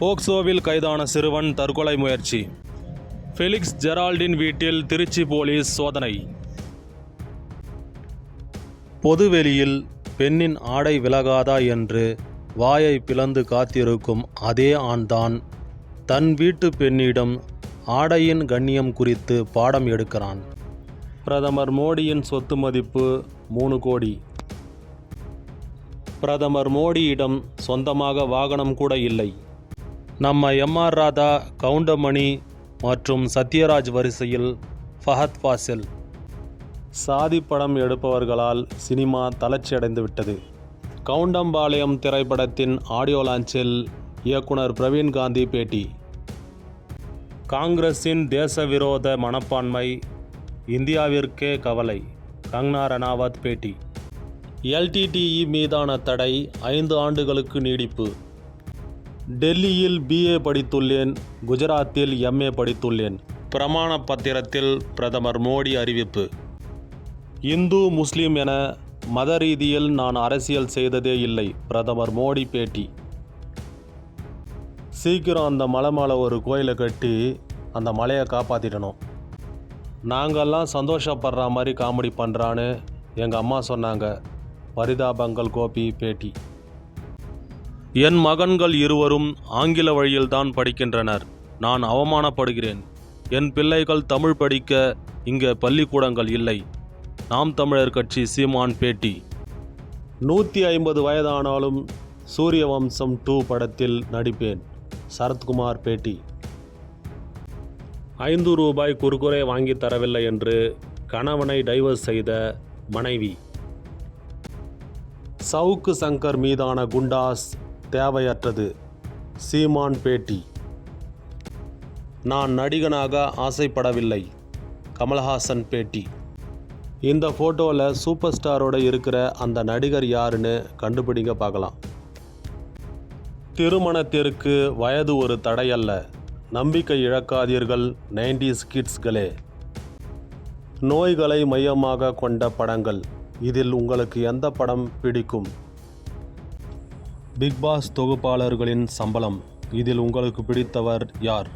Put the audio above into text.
போக்சோவில் கைதான சிறுவன் தற்கொலை முயற்சி. ஃபெலிக்ஸ் ஜெரால்டின் வீட்டில் திருச்சி போலீஸ் சோதனை. பொதுவெளியில் பெண்ணின் ஆடை விலகாதா என்று வாயை பிளந்து காத்திருக்கும் அதே ஆண்தான் தன் வீட்டு பெண்ணிடம் ஆடையின் கண்ணியம் குறித்து பாடம் எடுக்கிறான். பிரதமர் மோடியின் சொத்து மதிப்பு மூணு கோடி. பிரதமர் மோடியிடம் சொந்தமாக வாகனம் கூட இல்லை. நம்ம எம்ஆர் ராதா கவுண்டமணி மற்றும் சத்யராஜ் வரிசையில் ஃபஹத் ஃபாசில். சாதி படம் எடுப்பவர்களால் சினிமா தளர்ச்சியடைந்து விட்டது. கவுண்டம்பாளையம் திரைப்படத்தின் ஆடியோ லான்ச்சில் இயக்குனர் பிரவீன் காந்தி பேட்டி. காங்கிரஸின் தேசவிரோத மனப்பான்மை இந்தியாவிற்கே கவலை கங்னா ரணாவத் பேட்டி. எல்டிடிஇ மீதான தடை ஐந்து ஆண்டுகளுக்கு நீடிப்பு. டெல்லியில் பிஏ படித்துள்ளேன் குஜராத்தில் எம்ஏ படித்துள்ளேன். பிரமாண பத்திரத்தில் பிரதமர் மோடி அறிவிப்பு. இந்து முஸ்லீம் என மத ரீதியில் நான் அரசியல் செய்ததே இல்லை பிரதமர் மோடி பேட்டி. சீக்கிரம் அந்த மலை மேலே ஒரு கோயிலை கட்டி அந்த மலையை காப்பாற்றிடணும் நாங்கள்லாம் சந்தோஷப்படுற மாதிரி காமெடி பண்ணுறான்னு எங்கள் அம்மா சொன்னாங்க. பரிதாபங்கள் கோபி பேட்டி. என் மகன்கள் இருவரும் ஆங்கில வழியில்தான் படிக்கின்றனர். நான் அவமானப்படுகிறேன். என் பிள்ளைகள் தமிழ் படிக்க இங்கே பள்ளிக்கூடங்கள் இல்லை. நாம் தமிழர் கட்சி சீமான் பேட்டி. நூற்றி ஐம்பது வயதானாலும் சூரிய வம்சம் டூ படத்தில் நடிப்பேன். சரத்குமார் பேட்டி. ஐந்து ரூபாய் குறுக்குறை வாங்கி தரவில்லை என்று கணவனை டைவர்ஸ் செய்த மனைவி. சவுக்கு சங்கர் மீதான குண்டாஸ் தேவையற்றது. சீமான் பேட்டி. நான் நடிகனாக ஆசைப்படவில்லை. கமல்ஹாசன் பேட்டி. இந்த ஃபோட்டோவில் சூப்பர் ஸ்டாரோட இருக்கிற அந்த நடிகர் யாருன்னு கண்டுபிடிங்க பார்க்கலாம். திருமணத்திற்கு வயது ஒரு தடையல்ல. நம்பிக்கை இழக்காதீர்கள் நைன்டிஸ் கிட்ஸ்களே. நோய்களை மையமாக கொண்ட படங்கள். இதில் உங்களுக்கு எந்த படம் பிடிக்கும்? பிக் பாஸ் தொகுப்பாளர்களின் சம்பளம். இதில் உங்களுக்கு பிடித்தவர் யார்?